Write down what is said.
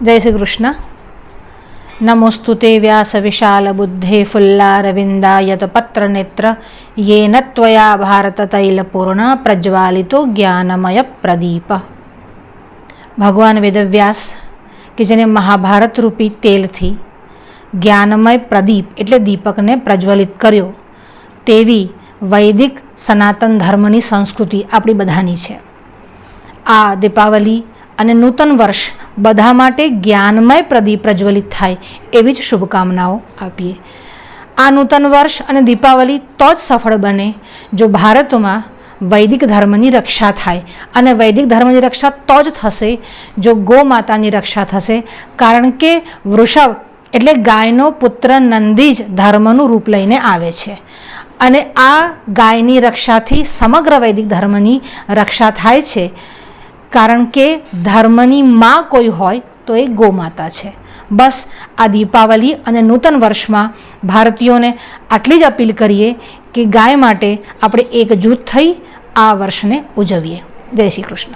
જય શ્રી કૃષ્ણ નમોસ્તુ તે વ્યાસ વિશાલ બુદ્ધે ફુલ્લારવિંદાયત પત્રનેત્ર યેન ત્વયા ભારત તૈલપૂર્ણ પ્રજ્વાલિતો જ્ઞાનમય પ્રદીપ ભગવાન વેદવ્યાસ કે જેને મહાભારત રૂપી તેલથી જ્ઞાનમય પ્રદીપ એટલે દીપકને પ્રજ્વલિત કર્યો તેવી વૈદિક સનાતન ધર્મની સંસ્કૃતિ આપણી બધાની છે આ દીપાવલી અને નૂતન વર્ષ બધા માટે જ્ઞાનમય પ્રદીપ પ્રજ્વલિત થાય એવી જ શુભકામનાઓ આપીએ. આ નૂતન વર્ષ અને દીપાવલી તો જ સફળ બને જો ભારતમાં વૈદિક ધર્મની રક્ષા થાય અને વૈદિક ધર્મની રક્ષા તો જ થશે જો ગો માતાની રક્ષા થશે. કારણ કે વૃષભ એટલે ગાયનો પુત્ર નંદી જ ધર્મનું રૂપ લઈને આવે છે અને આ ગાયની રક્ષાથી સમગ્ર વૈદિક ધર્મની રક્ષા થાય છે. કારણ કે ધર્મની માં કોઈ હોય તો એ ગોમાતા છે. બસ આ દીપાવલી અને નૂતન વર્ષમાં ભારતીયોને આટલી જ અપીલ કરીએ કે ગાય માટે આપણે એકજૂથ થઈ આ વર્ષને ઉજવીએ. જય શ્રી કૃષ્ણ.